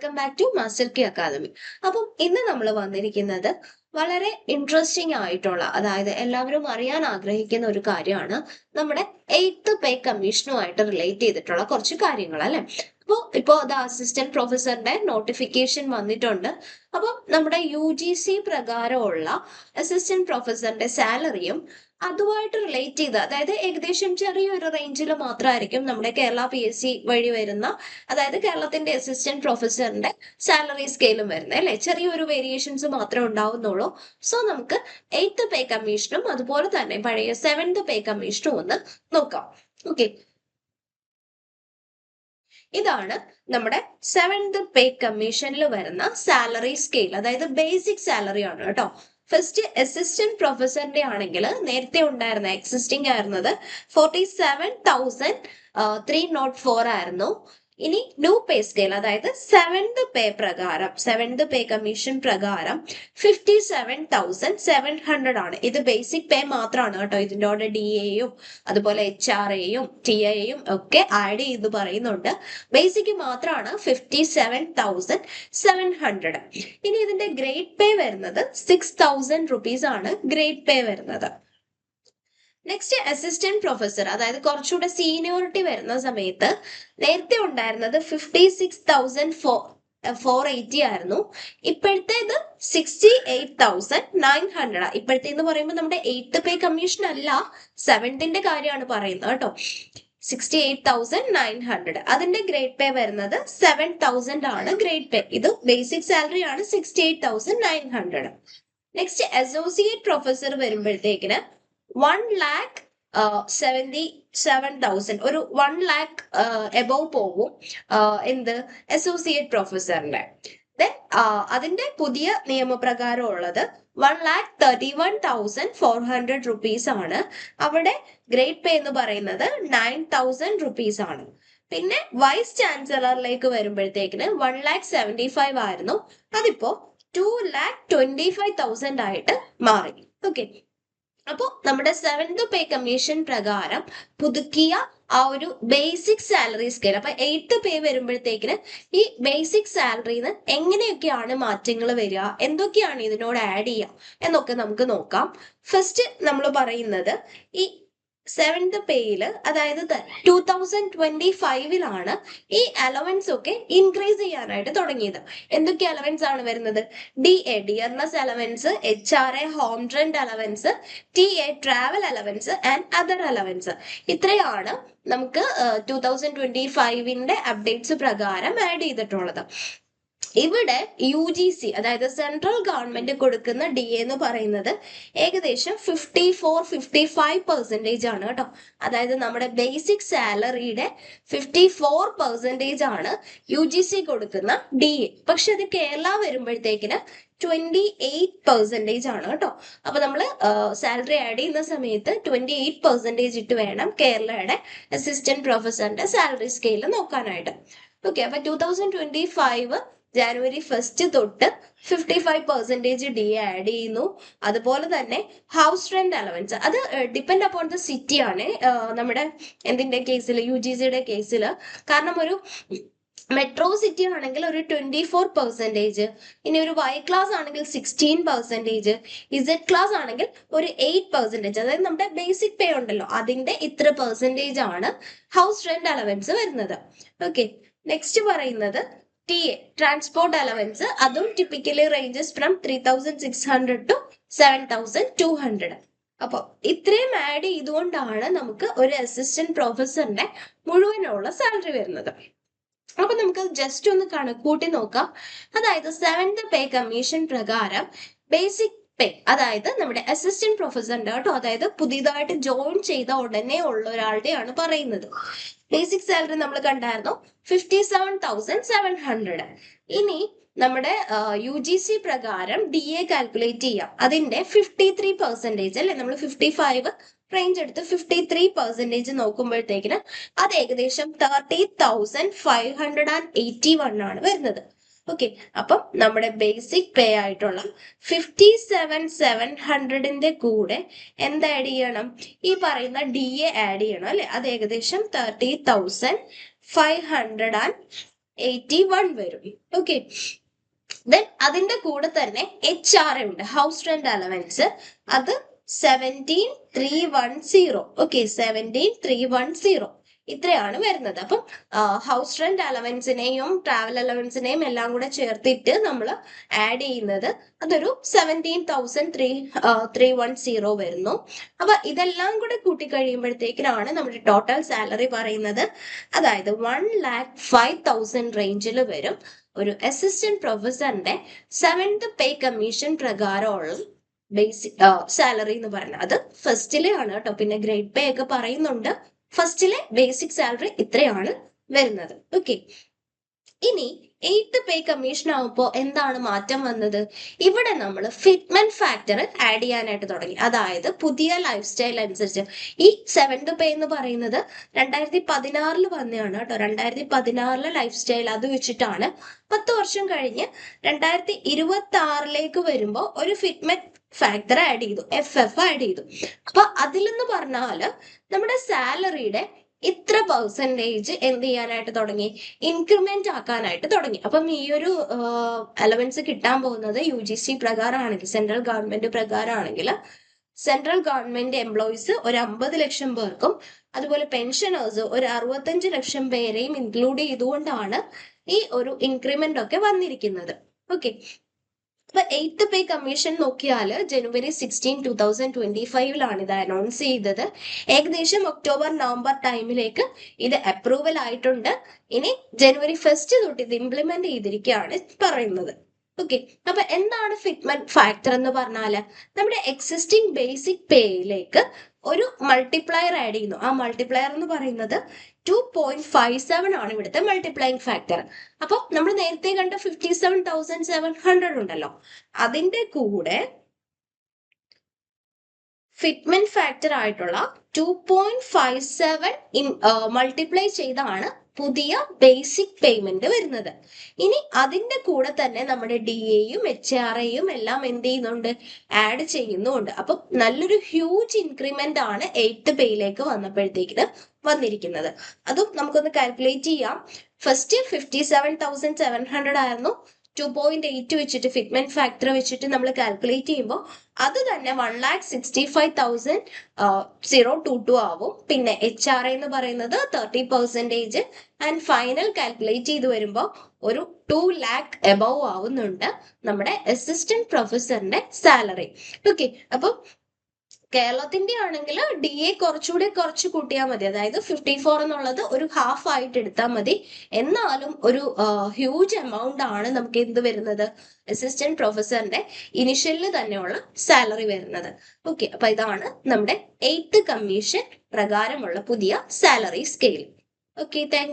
Welcome back to master key academy അപ്പം ഇന്ന് നമ്മൾ വന്നിരിക്കുന്നത് വളരെ ഇൻട്രസ്റ്റിംഗ് ആയിട്ടുള്ള അതായത് എല്ലാവരും അറിയാൻ ആഗ്രഹിക്കുന്ന ഒരു കാര്യമാണ് നമ്മുടെ എയ്ത്ത് പേ കമ്മീഷനുമായിട്ട് റിലേറ്റ് ചെയ്തിട്ടുള്ള കുറച്ച് കാര്യങ്ങൾ അല്ലെ? അപ്പോൾ ഇപ്പോൾ അത് അസിസ്റ്റന്റ് പ്രൊഫസറിന്റെ നോട്ടിഫിക്കേഷൻ വന്നിട്ടുണ്ട്. അപ്പം നമ്മുടെ യു ജി സി പ്രകാരമുള്ള അസിസ്റ്റന്റ് പ്രൊഫസറിന്റെ സാലറിയും അതുമായിട്ട് റിലേറ്റ് ചെയ്ത് അതായത് ഏകദേശം ചെറിയൊരു റേഞ്ചിൽ മാത്രമായിരിക്കും നമ്മുടെ കേരള പി എസ് സി വഴി വരുന്ന അതായത് കേരളത്തിന്റെ അസിസ്റ്റന്റ് പ്രൊഫസറിന്റെ സാലറി സ്കെയിലും വരുന്നത് അല്ലെ? ചെറിയൊരു വേരിയേഷൻസ് മാത്രമേ ഉണ്ടാവുന്നുള്ളൂ. സോ നമുക്ക് എയ്ത്ത് പേ കമ്മീഷനും അതുപോലെ തന്നെ പഴയ സെവൻത് പേ കമ്മീഷനും ഒന്ന് നോക്കാം. ഓക്കെ ഇതാണ് നമ്മുടെ സെവൻത് പേ കമ്മീഷനിൽ വരുന്ന സാലറി സ്കെയിൽ അതായത് ബേസിക് സാലറി ആണ് കേട്ടോ. ഫസ്റ്റ് അസിസ്റ്റന്റ് പ്രൊഫസറിന്റെ ആണെങ്കിൽ നേരത്തെ ഉണ്ടായിരുന്ന എക്സിസ്റ്റിംഗ് ആയിരുന്നത് forty seven thousand three nought four ആയിരുന്നു. ഇനി ന്യൂ പേ സ്കെയിൽ അതായത് സെവൻത് പേ പ്രകാരം സെവൻത് പേ കമ്മീഷൻ പ്രകാരം fifty seven thousand seven hundred ആണ്. ഇത് ബേസിക് പേ മാത്രമാണ് കേട്ടോ. ഇതിന്റെ കൂടെ ഡി എയും അതുപോലെ എച്ച് ആർ എയും ടി എയും ഒക്കെ ആഡ് ചെയ്ത് പറയുന്നുണ്ട്. ബേസിക് മാത്രമാണ് fifty seven thousand seven hundred ഇനി ഇതിന്റെ ഗ്രേഡ് പേ വരുന്നത് സിക്സ് തൗസൻഡ് റുപ്പീസ് ആണ് ഗ്രേഡ് പേ വരുന്നത്. നെക്സ്റ്റ് അസിസ്റ്റന്റ് പ്രൊഫസർ അതായത് കുറച്ചുകൂടെ സീനിയോറിറ്റി വരുന്ന സമയത്ത് നേരത്തെ ഉണ്ടായിരുന്നത് fifty six thousand four four eighty ആയിരുന്നു. ഇപ്പോഴത്തേത് sixty eight thousand nine hundred ഇപ്പോഴത്തെ എന്ന് പറയുമ്പോൾ നമ്മുടെ എയ്ത്ത് പേ കമ്മീഷൻ അല്ല സെവൻത്തിന്റെ കാര്യമാണ് പറയുന്നത് കേട്ടോ. Sixty eight thousand nine hundred അതിന്റെ ഗ്രേഡ് പേ വരുന്നത് സെവൻ തൗസൻഡ് ആണ് ഗ്രേഡ് പേ ഇത് ബേസിക് സാലറി ആണ് sixty eight thousand nine hundred next associate professor വരുമ്പോഴത്തേക്കിന് one lakh seventy seven thousand ഒരു വൺ ലാക്ക് എബവ് പോകും എന്ത് അസോസിയേറ്റ് പ്രൊഫസറിന്റെ ദെൻ അതിന്റെ പുതിയ നിയമപ്രകാരം ഉള്ളത് one lakh thirty one thousand four hundred rupees ആണ്. അവിടെ ഗ്രേഡ് പേ എന്ന് പറയുന്നത് നയൻ തൗസൻഡ് റുപ്പീസ് ആണ്. പിന്നെ വൈസ് ചാൻസലറിലേക്ക് വരുമ്പോഴത്തേക്കിന് വൺ ലാക്ക് സെവന്റി ഫൈവ് ആയിരുന്നു. അതിപ്പോ two lakh twenty five thousand ആയിട്ട് മാറി. ഓക്കെ അപ്പോൾ നമ്മുടെ സെവൻത് പേ കമ്മീഷൻ പ്രകാരം പുതുക്കിയ ആ ഒരു ബേസിക് സാലറി സ്കെയിൽ അപ്പൊ എയ്ത്ത് പേ വരുമ്പോഴത്തേക്കിന് ഈ ബേസിക് സാലറിന്ന് എങ്ങനെയൊക്കെയാണ് മാറ്റങ്ങൾ വരിക? എന്തൊക്കെയാണ് ഇതിനോട് ആഡ് ചെയ്യുക? എന്നൊക്കെ നമുക്ക് നോക്കാം. ഫസ്റ്റ് നമ്മൾ പറയുന്നത് ഈ സെവൻത് പേയിൽ അതായത് ടൂ തൗസൻഡ് ട്വന്റി ഫൈവിലാണ് ഈ അലവൻസ് ഒക്കെ ഇൻക്രീസ് ചെയ്യാനായിട്ട് തുടങ്ങിയത്. എന്തൊക്കെ അലവൻസ് ആണ് വരുന്നത്? D A dearness allowance H R A home rent allowance T A travel allowance and other allowance ഇത്രയാണ് നമുക്ക് ടൂ തൗസൻഡ് ട്വന്റി ഫൈവിന്റെ അപ്ഡേറ്റ്സ് പ്രകാരം ആഡ് ചെയ്തിട്ടുള്ളത്. ഇവിടെ യു ജി സി അതായത് സെൻട്രൽ ഗവൺമെന്റ് കൊടുക്കുന്ന ഡി എന്ന് പറയുന്നത് ഏകദേശം fifty four fifty five percentage ആണ് കേട്ടോ. അതായത് നമ്മുടെ ബേസിക് സാലറിയുടെ ഫിഫ്റ്റി ഫോർ പെർസെന്റേജ് ആണ് യു ജി സി കൊടുക്കുന്ന ഡി എ പക്ഷെ അത് കേരള വരുമ്പോഴത്തേക്കിന് ട്വന്റി എയ്റ്റ് പെർസെന്റേജ് ആണ് കേട്ടോ. അപ്പൊ നമ്മൾ സാലറി ആഡ് ചെയ്യുന്ന സമയത്ത് ട്വന്റി എയ്റ്റ് പെർസെന്റേജ് ഇട്ട് വേണം കേരളയുടെ അസിസ്റ്റന്റ് പ്രൊഫസറിന്റെ സാലറി സ്കെയിൽ നോക്കാനായിട്ട്. ഓക്കെ അപ്പൊ two thousand twenty five January first തൊട്ട് fifty five percentage D add ചെയ്യുന്നു. അതുപോലെ തന്നെ ഹൗസ് റെന്റ് അലവൻസ് അത് ഡിപ്പെൻഡ് അപ്പോൺ ദ സിറ്റി ആണ്. നമ്മുടെ എന്തിന്റെ കേസിൽ യു ജി സിയുടെ കേസിൽ കാരണം ഒരു മെട്രോ സിറ്റി ആണെങ്കിൽ ഒരു ട്വന്റി ഫോർ പെർസെന്റേജ് ഇനി ഒരു വൈ ക്ലാസ് ആണെങ്കിൽ സിക്സ്റ്റീൻ പെർസെന്റേജ് ഇസഡ് ക്ലാസ് ആണെങ്കിൽ ഒരു എയ്റ്റ് പെർസെന്റേജ് അതായത് നമ്മുടെ ബേസിക് പേ ഉണ്ടല്ലോ. അതിന്റെ ഇത്ര പെർസെന്റേജ് ആണ് ഹൗസ് റെന്റ് അലവൻസ് വരുന്നത്. ഓക്കെ നെക്സ്റ്റ് പറയുന്നത് ടി എ ട്രാൻസ്പോർട്ട് അലവൻസ് അതും typically ranges from three thousand six hundred to seven thousand two hundred അപ്പോൾ ഇത്രയും ആഡ് ചെയ്തുകൊണ്ടാണ് നമുക്ക് ഒരു അസിസ്റ്റന്റ് പ്രൊഫസറിന്റെ മുഴുവനുള്ള സാലറി വരുന്നത്. അപ്പൊ നമുക്ക് ജസ്റ്റ് ഒന്ന് കണക്കൂട്ടി നോക്കാം. അതായത് സെവൻത് പേ കമ്മീഷൻ പ്രകാരം ബേസിക് പേ അതായത് നമ്മുടെ അസിസ്റ്റന്റ് പ്രൊഫസറിന്റെ കേട്ടോ അതായത് പുതിയതായിട്ട് ജോയിൻ ചെയ്ത ഉടനെ ഉള്ള ഒരാളുടെയാണ് പറയുന്നത്. ബേസിക് സാലറി നമ്മൾ കണ്ടായിരുന്നു fifty seven thousand seven hundred ഇനി നമ്മുടെ യു ജി സി പ്രകാരം ഡി എ കാൽക്കുലേറ്റ് ചെയ്യാം. അതിന്റെ ഫിഫ്റ്റി ത്രീ പെർസെന്റേജ് അല്ലെ നമ്മൾ ഫിഫ്റ്റി ഫൈവ് റേഞ്ച് എടുത്ത് ഫിഫ്റ്റി ത്രീ പെർസെന്റേജ് നോക്കുമ്പോഴത്തേക്കിന് അത് ഏകദേശം thirty thousand five hundred and eighty one ആണ് വരുന്നത്. ഓക്കെ അപ്പം നമ്മുടെ ബേസിക് പേ ആയിട്ടുള്ള ഫിഫ്റ്റി സെവൻ സെവൻ ഹൺഡ്രഡിന്റെ കൂടെ എന്ത് ആഡ് ചെയ്യണം? ഈ പറയുന്ന ഡി എ ആഡ് ചെയ്യണം അല്ലെ? അത് ഏകദേശം thirty thousand five hundred and eighty one വരും. ഓക്കെ ദെൻ അതിന്റെ കൂടെ തന്നെ എച്ച് ആർ എ ഉണ്ട്. ഹൗസ് റെന്റ് അലവൻസ് അത് seventeen three one zero okay seventeen three one zero ഇത്രയാണ് വരുന്നത്. അപ്പം ഹൗസ് റെന്റ് അലവൻസിനെയും ട്രാവൽ അലവൻസിനെയും എല്ലാം കൂടെ ചേർത്തിട്ട് നമ്മൾ ആഡ് ചെയ്യുന്നത് അതൊരു seventeen thousand three three one zero വരുന്നു. അപ്പൊ ഇതെല്ലാം കൂടെ കൂട്ടി കഴിയുമ്പോഴത്തേക്കിനാണ് നമ്മുടെ ടോട്ടൽ സാലറി പറയുന്നത്. അതായത് വൺ ലാക്ക് ഫൈവ് തൗസൻഡ് റേഞ്ചിൽ വരും ഒരു അസിസ്റ്റന്റ് പ്രൊഫസറിന്റെ സെവൻത് പേ കമ്മീഷൻ പ്രകാരമുള്ള ബേസിക് സാലറി എന്ന് പറയുന്നത് അത് ഫസ്റ്റിലെ ആണ് കേട്ടോ. പിന്നെ ഗ്രേഡ് പേ ഒക്കെ പറയുന്നുണ്ട്. ഫസ്റ്റിലെ ബേസിക് സാലറി ഇത്രയാണ് വരുന്നത്. ഓക്കെ ഇനി എയ്ത്ത് പേ കമ്മീഷൻ ആവുമ്പോൾ എന്താണ് മാറ്റം വന്നത്? ഇവിടെ നമ്മൾ ഫിറ്റ്മെന്റ് ഫാക്ടർ ആഡ് ചെയ്യാനായിട്ട് തുടങ്ങി. അതായത് പുതിയ ലൈഫ് സ്റ്റൈൽ അനുസരിച്ച്. ഈ സെവൻത് പേ എന്ന് പറയുന്നത് രണ്ടായിരത്തി പതിനാറിൽ വന്നതാണ് കേട്ടോ. രണ്ടായിരത്തി പതിനാറിലെ ലൈഫ് സ്റ്റൈൽ അത് വെച്ചിട്ടാണ്. പത്ത് വർഷം കഴിഞ്ഞ് രണ്ടായിരത്തി ഇരുപത്തി ആറിലേക്ക് വരുമ്പോൾ ഒരു ഫിറ്റ്മെന്റ് ഫാക്ടർ ആഡ് ചെയ്തു എഫ് എഫ് ആഡ് ചെയ്തു. അപ്പൊ അതിലെന്ന് പറഞ്ഞാൽ നമ്മുടെ സാലറിയുടെ ഇത്ര പെർസെന്റേജ് എന്ത് ചെയ്യാനായിട്ട് തുടങ്ങി? ഇൻക്രിമെന്റ് ആക്കാനായിട്ട് തുടങ്ങി. അപ്പം ഈ ഒരു അലവൻസ് കിട്ടാൻ പോകുന്നത് യു ജി സി പ്രകാരമാണെങ്കിൽ സെൻട്രൽ ഗവൺമെന്റ് പ്രകാരമാണെങ്കിൽ സെൻട്രൽ ഗവൺമെന്റ് എംപ്ലോയീസ് ഒരു അമ്പത് ലക്ഷം പേർക്കും അതുപോലെ പെൻഷനേഴ്സ് ഒരു അറുപത്തഞ്ച് ലക്ഷം പേരെയും ഇൻക്ലൂഡ് ചെയ്തുകൊണ്ടാണ് ഈ ഒരു ഇൻക്രിമെന്റ് ഒക്കെ വന്നിരിക്കുന്നത്. ഓക്കെ അപ്പൊ എയ്ത്ത് പേ കമ്മീഷൻ നോക്കിയാൽ ജനുവരി സിക്സ്റ്റീൻ ടൂ തൗസൻഡ് ട്വന്റി ഫൈവിലാണ് ഇത് അനൗൺസ് ചെയ്തത്. ഏകദേശം ഒക്ടോബർ നവംബർ ടൈമിലേക്ക് ഇത് അപ്രൂവൽ ആയിട്ടുണ്ട്. ഇനി ജനുവരി ഫസ്റ്റ് തൊട്ട് ഇത് ഇംപ്ലിമെന്റ് ചെയ്തിരിക്കുകയാണ് പറയുന്നത്. ഓക്കെ അപ്പൊ എന്താണ് ഫിറ്റ്മെന്റ് ഫാക്ടർ എന്ന് പറഞ്ഞാൽ നമ്മുടെ എക്സിസ്റ്റിംഗ് ബേസിക് പേയിലേക്ക് ഒരു മൾട്ടിപ്ലയർ ആഡ് ചെയ്യുന്നു. ആ മൾട്ടിപ്ലയർ എന്ന് പറയുന്നത് ടു പോയിന്റ് ഫൈവ് സെവൻ ആണ് ഇവിടുത്തെ മൾട്ടിപ്ലൈങ് ഫാക്ടർ അപ്പൊ നമ്മൾ നേരത്തെ കണ്ട fifty seven thousand seven hundred ഉണ്ടല്ലോ. അതിന്റെ കൂടെ ഫിറ്റ്മെന്റ് ഫാക്ടർ ആയിട്ടുള്ള two point five seven multiply ചെയ്താണ് പുതിയ ബേസിക് പേയ്മെന്റ് വരുന്നത്. ഇനി അതിന്റെ കൂടെ തന്നെ നമ്മുടെ ഡി എയും എച്ച് ആർ എയും എല്ലാം എന്ത് ചെയ്യുന്നുണ്ട്? ആഡ് ചെയ്യുന്നുണ്ട്. അപ്പം നല്ലൊരു ഹ്യൂജ് ഇൻക്രിമെന്റ് ആണ് എയ്റ്റ് പേയിലേക്ക് വന്നപ്പോഴത്തേക്കിന് വന്നിരിക്കുന്നത്. അതും നമുക്കൊന്ന് കാൽക്കുലേറ്റ് ചെയ്യാം. First fifty seven thousand seven hundred ആയിരുന്നു. ടു പോയിന്റ് എയ്റ്റ് വെച്ചിട്ട് ഫിറ്റ്മെന്റ് ഫാക്ടർ വെച്ചിട്ട് നമ്മൾ കാൽക്കുലേറ്റ് ചെയ്യുമ്പോൾ അത് തന്നെ one lakh sixty five thousand zero two two ആവും. പിന്നെ എച്ച് ആർ എന്ന് പറയുന്നത് thirty percentage and final calculate ചെയ്ത് വരുമ്പോൾ ഒരു ടു ലാക്ക് എബവ് ആവുന്നുണ്ട് നമ്മുടെ അസിസ്റ്റന്റ് പ്രൊഫസറിന്റെ സാലറി ഓക്കെ അപ്പം കേരളത്തിന്റെ ആണെങ്കിൽ ഡി എ കുറച്ചുകൂടി കുറച്ച് കൂട്ടിയാൽ മതി. അതായത് ഫിഫ്റ്റി ഫോർ എന്നുള്ളത് ഒരു ഹാഫ് ആയിട്ട് എടുത്താൽ മതി. എന്നാലും ഒരു ഹ്യൂജ് എമൗണ്ട് ആണ് നമുക്ക് എന്ത് വരുന്നത്? അസിസ്റ്റന്റ് പ്രൊഫസറിന്റെ ഇനിഷ്യലിൽ തന്നെയുള്ള സാലറി വരുന്നത്. ഓക്കെ അപ്പൊ ഇതാണ് നമ്മുടെ എയ്ത്ത് കമ്മീഷൻ പ്രകാരമുള്ള പുതിയ സാലറി സ്കെയിൽ ഓക്കെ താങ്ക്